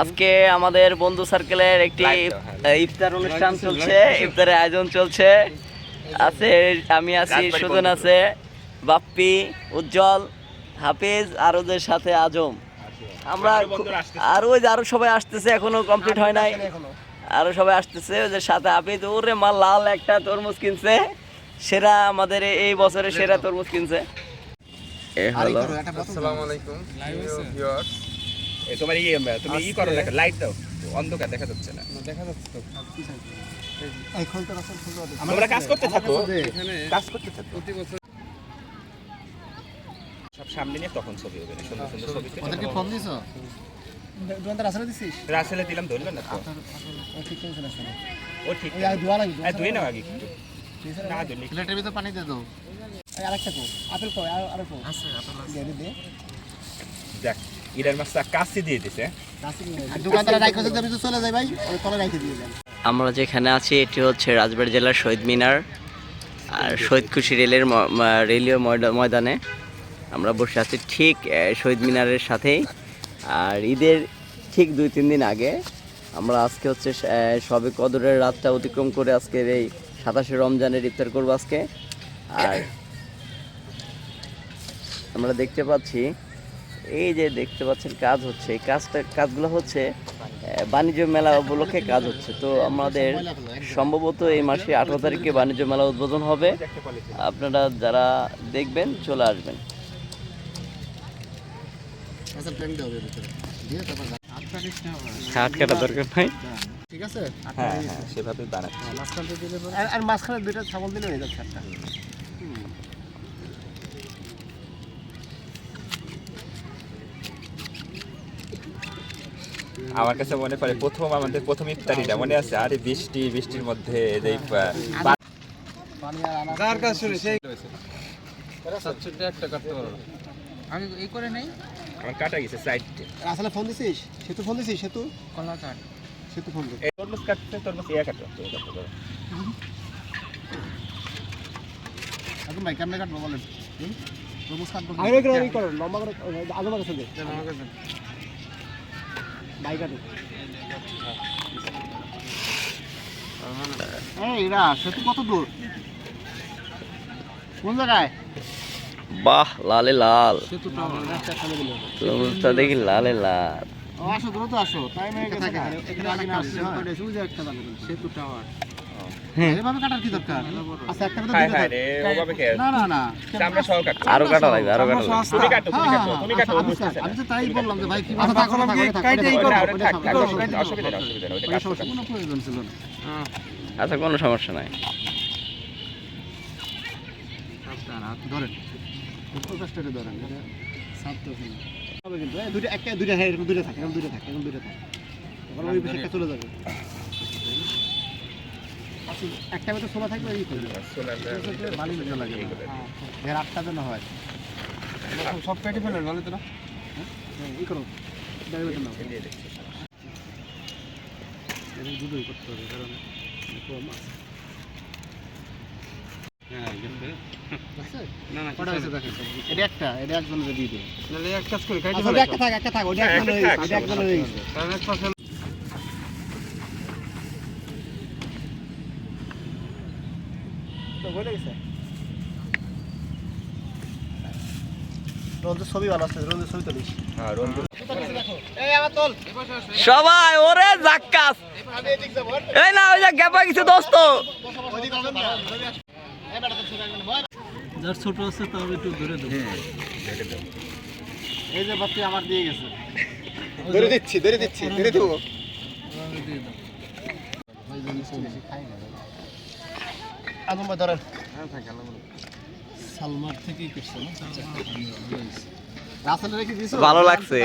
আজকে আমাদের বন্ধু সার্কেলের একটি হ্যাঁ, ইফতার অনুষ্ঠান চলছে ইফতারের আয়োজন চলছে। আছে আমি আছি সুজন আছে বাপ্পি উজ্জ্বল হাফিজ আর ওদের সাথে আজম। আমরা আরও ওই যে আরও সবাই আসতেছে এখনও কমপ্লিট হয় নাই। আরও সবাই আসতেছে ওদের সাথে হাফিজ ওরে মা লাল একটা তরমুজ কিনছে। সেরা আমাদের এই বছরের সেরা তরমুজ কিনছে। এ আসসালামু আলাইকুম। তোমার ই তুমি ই করো দেখা লাইট দাও। অন্ধকার দেখা যাচ্ছে না। দেখা যাচ্ছে তো। তোমরা কাজ করতে থাকো। কাজ করতে থাকো। প্রতি বছর সব সামনে নিয়ে তখন ছবি হবে সুন্দর সুন্দর ছবি। ওদেরকে ফোন দিছো? আসলে দিছিস? রাসেলে দিলাম ধরবে না তো। ও ঠিক আছে না। শোনো ও ঠিক আর দোয়া লাগবে এই, ধুয়ে নাও আগে একটু। না ধুলে প্লেটের ভিতর পানি দিয়ে দাও। আরেকটা কো আপেল কো আর আরেক কো। আছে আপেল আছে। দে দে দে। দেখ। ইরার মাছটা কাছে দিয়ে দিছে। আমরা যেখানে আছি এটি হচ্ছে রাজবাড়ি জেলার শহীদ মিনার আর শহীদ খুশি রেলের রেলীয় ময়দা- ময়দানে। আমরা বসে আছি ঠিক শহীদ মিনারের সাথেই। আর ঈদের ঠিক দুই তিন দিন আগে আমরা আজকে হচ্ছে আহ, সবে কদরের রাতটা অতিক্রম করে আজকের এই সাতাশে রমজানের ইফতার করব আজকে। আর আমরা দেখতে পাচ্ছি এই যে দেখতে পাচ্ছেন কাজ হচ্ছে। এই কাজটা কাজগুলো হচ্ছে বাণিজ্য মেলা উপলক্ষে কাজ হচ্ছে। তো আমাদের সম্ভবত এই মাসে আঠারো তারিখে বাণিজ্য মেলা উদ্বোধন হবে। আপনারা যারা দেখবেন চলে আসবেন। আচ্ছা কাটা দরকার নাই? ঠিক আছে? হ্যাঁ হ্যাঁ সেভাবে বানাচ্ছি। মাঝখান থেকে দিলে পরে আর- আর মাঝখানে দুইটা ছাগল দিলে হয়ে যাচ্ছে একটা আমার কাছে মনে পড়ে প্রথম আমাদের প্রথম ইফতারিটা মনে আছে? আরে বৃষ্টি বৃষ্টির মধ্যে এই যে পা- পানি আর আনা যার কাজ শুনে? সেই একটা কাটতে পারো আমি এই করে নেই। আমার কাটা গেছে সাইডে আসলে ফোন দিছিস? সেতু ফোন দিছিস? সেতু? কলা কাট। সেতু ফোন দিস তরমুজ কাটতে তরমুজ ইয়া কাটো তো এখন ভাই কেমনে কাটবো বলেন। তরমুজ কাটবো। আগে করে লম্বা করে আগে কাছে দে। এরা সেতু কত দূর? কোন জায়গায়? বাহ লালে লাল। সেতুটা দেখি লালে লাল। ও আসো দ্রুত আসো টাইম হয়ে গেছে। সেতু টাওয়ার। এভাবে কাটার কি দরকার আচ্ছা হায় হায় আরও কাটা লাগবে আরও কাটা হ্যাঁ, হ্যাঁ, আচ্ছা, আমি তো তাই বললাম যে ভাই কি আচ্ছা, কোনো প্রয়োজন ছিল না আচ্ছা কোনো সমস্যা নাই ধরেন দুইটা একটা দুইটা হ্যাঁ এরকম দুইটা থাকে এরকম দুইটা থাকে এরকম দুইটা থাকে ওই চলে যাবে আচ্ছা একটা মতো শোনা থাকবে এই বালি মজা লাগে এর আটটা যেন হয়। সব পেটে ফেলেন ভালো তো না? হ্যাঁ এই করো দুটোই করতে হবে কারণ কম আছে কটা দেখেন? এটা একটা আচ্ছা ফেলে একটা থাক একটা থাক ওটা হ্যাঁ, একটা একটা হয়ে গেছে। হয়ে হয়ে ছবি ভালো আছে রোদের ছবি তুলিস। হ্যাঁ সবাই ওরে জাক্কাস! এই না ওই যে গ্যাপা কিছু দোস্ত। যার ছোট আছে তাহলে একটু ধরে দেবো এই যে বাতি আমার দিয়ে গেছে। ধরে দিচ্ছি ধরে দিচ্ছি ধরে দেবো। আদম ভাই ধরেন। সালমার থেকে রাসেল ভালো লাগছে